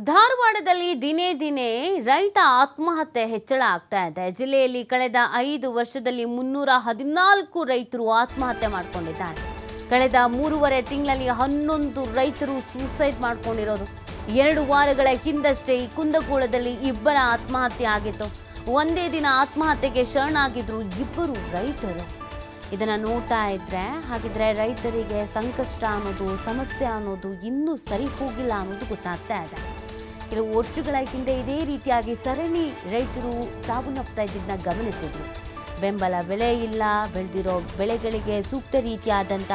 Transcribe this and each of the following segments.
ಧಾರವಾಡದಲ್ಲಿ ದಿನೇ ದಿನೇ ರೈತ ಆತ್ಮಹತ್ಯೆ ಹೆಚ್ಚಳ ಆಗ್ತಾ ಇದೆ. ಜಿಲ್ಲೆಯಲ್ಲಿ ಕಳೆದ ಐದು ವರ್ಷದಲ್ಲಿ ಮುನ್ನೂರ ಹದಿನಾಲ್ಕು ರೈತರು ಆತ್ಮಹತ್ಯೆ ಮಾಡಿಕೊಂಡಿದ್ದಾರೆ. ಕಳೆದ ಮೂರುವರೆ ತಿಂಗಳಲ್ಲಿ ಹನ್ನೊಂದು ರೈತರು ಸೂಸೈಡ್ ಮಾಡ್ಕೊಂಡಿರೋದು. ಎರಡು ವಾರಗಳ ಹಿಂದಷ್ಟೇ ಈ ಕುಂದಗೋಳದಲ್ಲಿ ಇಬ್ಬರ ಆತ್ಮಹತ್ಯೆ ಆಗಿತ್ತು. ಒಂದೇ ದಿನ ಆತ್ಮಹತ್ಯೆಗೆ ಶರಣಾಗಿದ್ರು ಇಬ್ಬರು ರೈತರು. ಇದನ್ನ ನೋಡ್ತಾ ಇದ್ರೆ, ಹಾಗಿದ್ರೆ ರೈತರಿಗೆ ಸಂಕಷ್ಟ ಅನ್ನೋದು, ಸಮಸ್ಯೆ ಅನ್ನೋದು ಇನ್ನೂ ಸರಿ ಹೋಗಿಲ್ಲ ಅನ್ನೋದು ಗೊತ್ತಾಗ್ತಾ ಇದೆ. ಕೆಲವು ವರ್ಷಗಳ ಹಿಂದೆ ಇದೇ ರೀತಿಯಾಗಿ ಸರಣಿ ರೈತರು ಸಾವನ್ನಪ್ತಾ ಗಮನಿಸಿದರು ಗಮನಿಸಿದ್ರು. ಬೆಂಬಲ ಬೆಲೆ ಇಲ್ಲ, ಬೆಳೆದಿರೋ ಬೆಳೆಗಳಿಗೆ ಸೂಕ್ತ ರೀತಿಯಾದಂಥ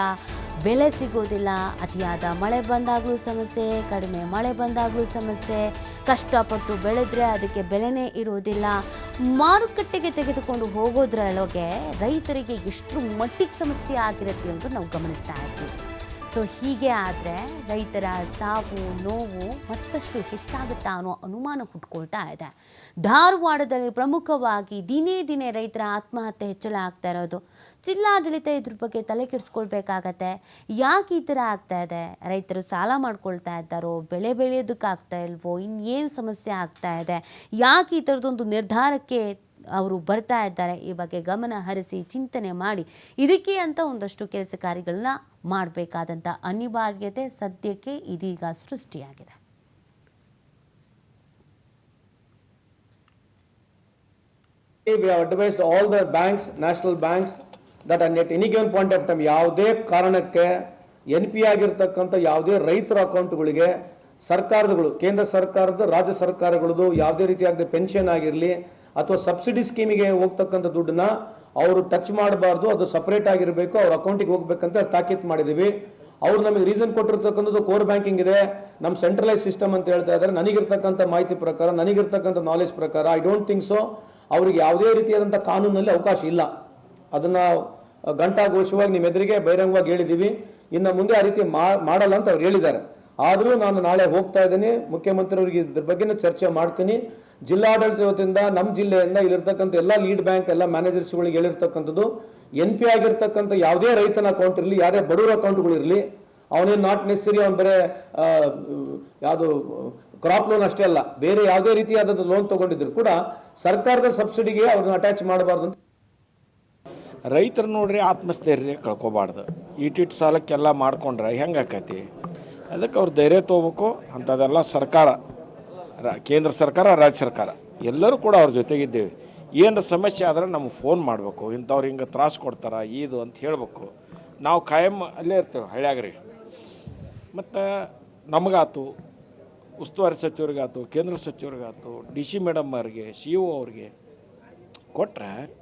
ಬೆಲೆ ಸಿಗೋದಿಲ್ಲ, ಅತಿಯಾದ ಮಳೆ ಬಂದಾಗಲೂ ಸಮಸ್ಯೆ, ಕಡಿಮೆ ಮಳೆ ಬಂದಾಗಲೂ ಸಮಸ್ಯೆ, ಕಷ್ಟಪಟ್ಟು ಬೆಳೆದ್ರೆ ಅದಕ್ಕೆ ಬೆಲೆನೇ ಇರೋದಿಲ್ಲ. ಮಾರುಕಟ್ಟೆಗೆ ತೆಗೆದುಕೊಂಡು ಹೋಗೋದ್ರೊಳಗೆ ರೈತರಿಗೆ ಎಷ್ಟು ಮಟ್ಟಿಗೆ ಸಮಸ್ಯೆ ಆಗಿರುತ್ತೆ ಅಂತ ನಾವು ಗಮನಿಸ್ತಾ ಇರ್ತೀವಿ ಸೊ ಹೀಗೆ ಆದರೆ ರೈತರ ಸಾವು, ನೋವು ಮತ್ತಷ್ಟು ಹೆಚ್ಚಾಗುತ್ತಾ ಅನ್ನೋ ಅನುಮಾನ ಹುಟ್ಕೊಳ್ತಾ ಇದೆ. ಧಾರವಾಡದಲ್ಲಿ ಪ್ರಮುಖವಾಗಿ ದಿನೇ ದಿನೇ ರೈತರ ಆತ್ಮಹತ್ಯೆ ಹೆಚ್ಚಳ ಆಗ್ತಾ ಇರೋದು. ಜಿಲ್ಲಾಡಳಿತ ಇದ್ರ ಬಗ್ಗೆ ತಲೆ ಕೆಡಿಸ್ಕೊಳ್ಬೇಕಾಗತ್ತೆ. ಯಾಕೆ ಈ ಥರ ಆಗ್ತಾ ಇದೆ? ರೈತರು ಸಾಲ ಮಾಡ್ಕೊಳ್ತಾ ಇದ್ದಾರೋ? ಬೆಳೆ ಬೆಳೆಯೋದಕ್ಕಾಗ್ತಾ ಇಲ್ವೋ? ಇನ್ನೇನು ಸಮಸ್ಯೆ ಆಗ್ತಾ ಇದೆ? ಯಾಕೆ ಈ ಥರದೊಂದು ನಿರ್ಧಾರಕ್ಕೆ ಅವರು ಬರ್ತಾ ಇದ್ದಾರೆ. ಈ ಬಗ್ಗೆ ಗಮನ ಹರಿಸಿ ಚಿಂತನೆ ಮಾಡಿ ಇದಕ್ಕೆ ಅಂತ ಒಂದಷ್ಟು ಕೆಲಸ ಕಾರ್ಯಗಳನ್ನ ಮಾಡಬೇಕಾದಂಥ ಅನಿವಾರ್ಯತೆ ಸದ್ಯಕ್ಕೆ ಇದೀಗ ಸೃಷ್ಟಿಯಾಗಿದೆ. We have advised all the banks, national banks, that at any given point of ಯಾವುದೇ ಕಾರಣಕ್ಕೆ ಎನ್ ಪಿ ಆಗಿರ್ತಕ್ಕಂಥ ಯಾವುದೇ ರೈತರ ಅಕೌಂಟ್ಗಳಿಗೆ ಸರ್ಕಾರಗಳು ಕೇಂದ್ರ ಸರ್ಕಾರದ ರಾಜ್ಯ ಸರ್ಕಾರಗಳದು ಯಾವುದೇ ರೀತಿಯಾದ ಪೆನ್ಷನ್ ಆಗಿರಲಿ ಅಥವಾ ಸಬ್ಸಿಡಿ ಸ್ಕೀಮಿಗೆ ಹೋಗ್ತಕ್ಕಂಥ ದುಡ್ಡನ್ನ ಅವರು ಟಚ್ ಮಾಡಬಾರ್ದು, ಅದು ಸಪ್ರೇಟ್ ಆಗಿರಬೇಕು, ಅವ್ರ ಅಕೌಂಟಿಗೆ ಹೋಗ್ಬೇಕಂತ ತಾಕೀತು ಮಾಡಿದೀವಿ. ಅವ್ರು ನಮಗೆ ರೀಸನ್ ಕೊಟ್ಟಿರ್ತಕ್ಕಂಥದ್ದು ಕೋರ್ ಬ್ಯಾಂಕಿಂಗ್ ಇದೆ. ನಮ್ಮ ಸೆಂಟ್ರಲೈಸ್ ಸಿಸ್ಟಮ್ ಅಂತ ಹೇಳ್ತಾ ಇದ್ದಾರೆ. ನನಗಿರ್ತಕ್ಕಂಥ ಮಾಹಿತಿ ಪ್ರಕಾರ, ನನಗಿರ್ತಕ್ಕಂಥ ನಾಲೆಜ್ ಪ್ರಕಾರ ಐ ಡೋಂಟ್ ಥಿಂಕ್ ಸೊ ಅವ್ರಿಗೆ ಯಾವುದೇ ರೀತಿಯಾದಂಥ ಕಾನೂನಲ್ಲಿ ಅವಕಾಶ ಇಲ್ಲ. ಅದನ್ನು ಘಂಟಾಘೋಷವಾಗಿ ನಿಮ್ಮ ಎದುರಿಗೆ ಬಹಿರಂಗವಾಗಿ ಹೇಳಿದ್ದೀವಿ ಇನ್ನು ಮುಂದೆ ಆ ರೀತಿ ಮಾಡಲ್ಲ ಅಂತ ಅವ್ರು ಹೇಳಿದ್ದಾರೆ. ಆದರೂ ನಾನು ನಾಳೆ ಹೋಗ್ತಾ ಇದ್ದೀನಿ. ಮುಖ್ಯಮಂತ್ರಿಯವರಿಗೆ ಇದ್ರ ಬಗ್ಗೆನೂ ಚರ್ಚೆ ಮಾಡ್ತೀನಿ. ಜಿಲ್ಲಾಡಳಿತ ವತಿಯಿಂದ ನಮ್ಮ ಜಿಲ್ಲೆಯಿಂದ ಇಲ್ಲಿರ್ತಕ್ಕಂಥ ಎಲ್ಲ ಲೀಡ್ ಬ್ಯಾಂಕ್, ಎಲ್ಲ ಮ್ಯಾನೇಜರ್ಸ್ಗಳಿಗೆ ಹೇಳಿರ್ತಕ್ಕಂಥದ್ದು ಎನ್ ಪಿ ಆಗಿರ್ತಕ್ಕಂಥ ಯಾವುದೇ ರೈತನ ಅಕೌಂಟ್ ಇರಲಿ, ಯಾರೇ ಬಡವರ ಅಕೌಂಟ್ಗಳು ಇರಲಿ, ಅವನೇನು ನಾಟ್ ನೆಸರಿ ಅವ್ನು ಬರೇ ಯಾವುದು ಕ್ರಾಪ್ ಲೋನ್ ಅಷ್ಟೇ ಅಲ್ಲ, ಬೇರೆ ಯಾವುದೇ ರೀತಿಯಾದ ಲೋನ್ ತಗೊಂಡಿದ್ರು ಕೂಡ ಸರ್ಕಾರದ ಸಬ್ಸಿಡಿಗೆ ಅವ್ರನ್ನ ಅಟ್ಯಾಚ್ ಮಾಡಬಾರ್ದು ಅಂತ. ರೈತರು ನೋಡ್ರಿ ಆತ್ಮಸ್ಥೈರ್ಯ ಕಳ್ಕೊಬಾರ್ದು. ಇಟ್ಟಿಟ್ಟು ಸಾಲಕ್ಕೆಲ್ಲ ಮಾಡ್ಕೊಂಡ್ರೆ ಹೆಂಗೆ ಆಕೈತಿ? ಅದಕ್ಕೆ ಅವ್ರು ಧೈರ್ಯ ತೊಗೋಬೇಕು ಅಂಥದ್ದೆಲ್ಲ ಸರ್ಕಾರ. ರಾ- ಕೇಂದ್ರ ಸರ್ಕಾರ, ರಾಜ್ಯ ಸರ್ಕಾರ. ಎಲ್ಲರೂ ಕೂಡ ಅವ್ರ ಜೊತೆಗಿದ್ದೇವೆ. ಏನು ಸಮಸ್ಯೆ ಆದ್ರೆ ನಮಗೆ ಫೋನ್ ಮಾಡಬೇಕು. ಇಂಥವ್ರು ಹಿಂಗೆ ತ್ರಾಸು ಕೊಡ್ತಾರೆ, ಇದು ಅಂತ ಹೇಳಬೇಕು. ನಾವು ಕಾಯಂ ಅಲ್ಲೇ ಇರ್ತೇವೆ ಹಳ್ಳಿಯಾಗ್ರಿ ಮತ್ತು ನಮಗಾತು, ಉಸ್ತುವಾರಿ ಸಚಿವರಿಗಾತು, ಕೇಂದ್ರ ಸಚಿವರಿಗಾತು, ಡಿ ಸಿ ಮೇಡಮ್ ಅವ್ರಿಗೆ, ಸಿ ಒ ಅವ್ರಿಗೆ ಕೊಟ್ಟರೆ